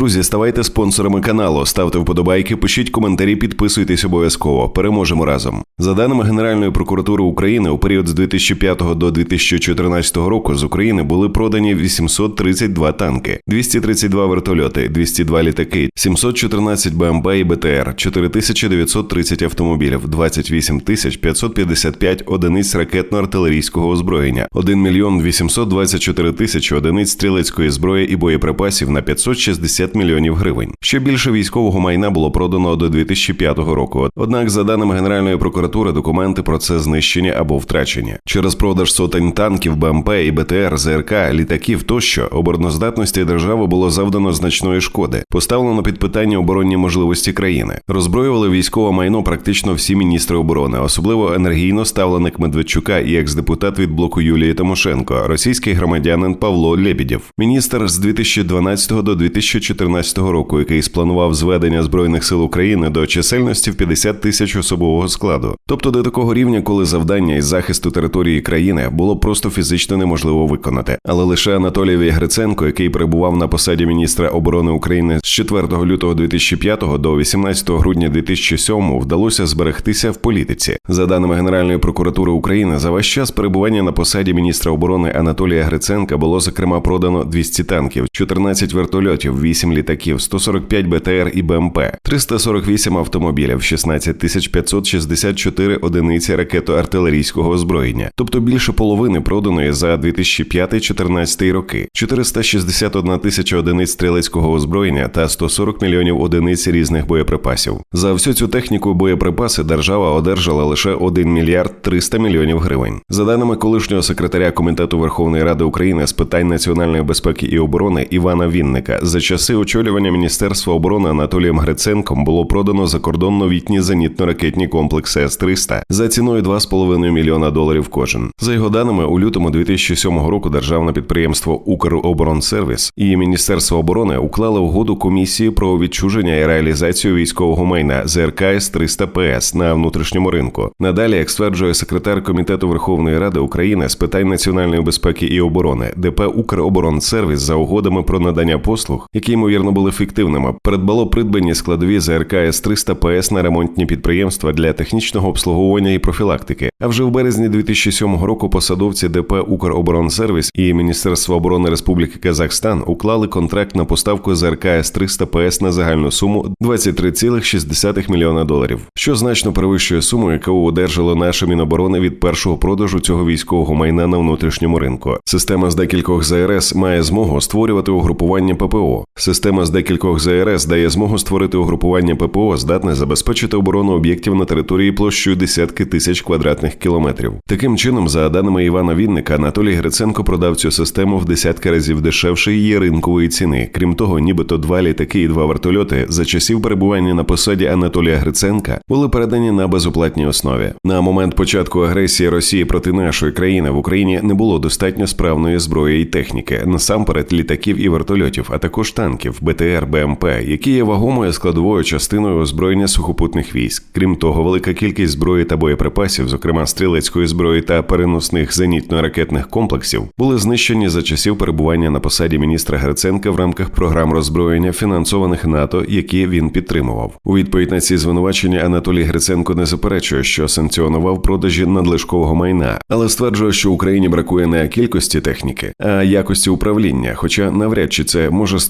Друзі, ставайте спонсорами каналу, ставте вподобайки, пишіть коментарі, підписуйтесь обов'язково. Переможемо разом. За даними Генеральної прокуратури України, у період з 2005 до 2014 року з України були продані 832 танки, 232 вертольоти, 202 літаки, 714 БМП і БТР, 4930 автомобілів, 28 555 одиниць ракетно-артилерійського озброєння, 1 мільйон 824 тисячі одиниць стрілецької зброї і боєприпасів на 560 мільйонів гривень. Ще більше військового майна було продано до 2005 року. Однак, за даними Генеральної прокуратури, документи про це знищені або втрачені. Через продаж сотень танків, БМП і БТР, ЗРК, літаків тощо обороноздатності держави було завдано значної шкоди. Поставлено під питання оборонні можливості країни. Роззброювали військове майно практично всі міністри оборони, особливо енергійно ставленик Медведчука і екс-депутат від блоку Юлії Тимошенко, російський громадянин Павло Лебідєв. Міністр з 2012 до 2014 року, який спланував зведення збройних сил України до чисельності в 50 тисяч особового складу, тобто до такого рівня, коли завдання із захисту території країни було просто фізично неможливо виконати. Але лише Анатолієві Гриценко, який перебував на посаді міністра оборони України з 4 лютого 2005 до 18 грудня 2007 вдалося зберегтися в політиці. За даними Генеральної прокуратури України, за весь час перебування на посаді міністра оборони Анатолія Гриценка було зокрема продано 200 танків, 14 вертольотів, 8 літаків, 145 БТР і БМП, 348 автомобілів, 16 564 одиниці ракето-артилерійського озброєння, тобто більше половини проданої за 2005-2014 роки, 461 тисяча одиниць стрілецького озброєння та 140 мільйонів одиниць різних боєприпасів. За всю цю техніку боєприпаси держава одержала лише 1 мільярд 300 мільйонів гривень. За даними колишнього секретаря комітету Верховної Ради України з питань національної безпеки і оборони Івана Вінника, за часи очолювання Міністерства оборони Анатолієм Гриценком було продано за кордон новітні зенітно-ракетні комплекси С-300 за ціною 2,5 мільйона доларів кожен. За його даними, у лютому 2007 року державне підприємство Укроборонсервіс і Міністерство оборони уклали угоду комісії про відчуження і реалізацію військового майна ЗРК С-300 ПС на внутрішньому ринку. Надалі, як стверджує секретар комітету Верховної Ради України з питань національної безпеки і оборони, ДП Укроборонсервіс за угодами про надання послуг, які ймовірно були фіктивними, передбало придбані складові ЗРК С-300 ПС на ремонтні підприємства для технічного обслуговування і профілактики. А вже в березні 2007 року посадовці ДП Укроборонсервіс і Міністерство оборони Республіки Казахстан уклали контракт на поставку ЗРК С-300 ПС на загальну суму 23,6 мільйона доларів, що значно перевищує суму, яку одержало наше Міноборони від першого продажу цього військового майна на внутрішньому ринку. Система з декількох ЗРС має змогу створювати угрупування ППО. Система з декількох ЗРС дає змогу створити угрупування ППО, здатне забезпечити оборону об'єктів на території площею десятки тисяч квадратних кілометрів. Таким чином, за даними Івана Вінника, Анатолій Гриценко продав цю систему в десятки разів дешевше її ринкової ціни. Крім того, нібито два літаки і два вертольоти за часів перебування на посаді Анатолія Гриценка були передані на безоплатній основі. На момент початку агресії Росії проти нашої країни в Україні не було достатньо справної зброї і техніки, насамперед літаків і вертольотів, а також танків, БТР, БМП, які є вагомою складовою частиною озброєння сухопутних військ. Крім того, велика кількість зброї та боєприпасів, зокрема стрілецької зброї та переносних зенітно-ракетних комплексів, були знищені за часів перебування на посаді міністра Гриценка в рамках програм роззброєння, фінансованих НАТО, які він підтримував. У відповідь на ці звинувачення Анатолій Гриценко не заперечує, що санкціонував продажі надлишкового майна, але стверджує, що Україні бракує не кількості техніки, а якості управління. Хоча навряд чи це може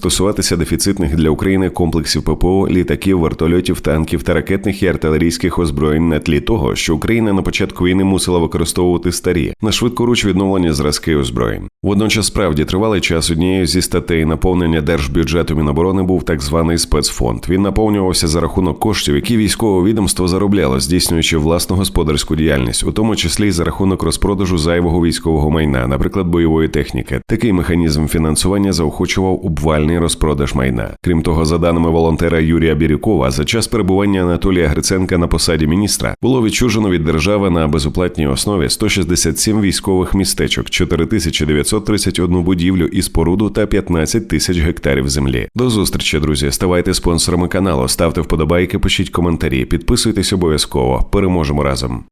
стосуватися дефіцитних для України комплексів ППО, літаків, вертольотів, танків та ракетних і артилерійських озброєнь на тлі того, що Україна на початку війни мусила використовувати старі на швидкоруч відновлені зразки озброєнь. Водночас справді тривалий час однією зі статей наповнення держбюджету Міноборони був так званий спецфонд. Він наповнювався за рахунок коштів, які військове відомство заробляло, здійснюючи власну господарську діяльність, у тому числі й за рахунок розпродажу зайвого військового майна, наприклад, бойової техніки. Такий механізм фінансування заохочував обвальний розпродаж майна. Крім того, за даними волонтера Юрія Бірюкова, за час перебування Анатолія Гриценка на посаді міністра було відчужено від держави на безоплатній основі 167 військових містечок, 4931 будівлю і споруду та 15 тисяч гектарів землі. До зустрічі, друзі. Ставайте спонсорами каналу, ставте вподобайки, пишіть коментарі, підписуйтесь обов'язково. Переможемо разом.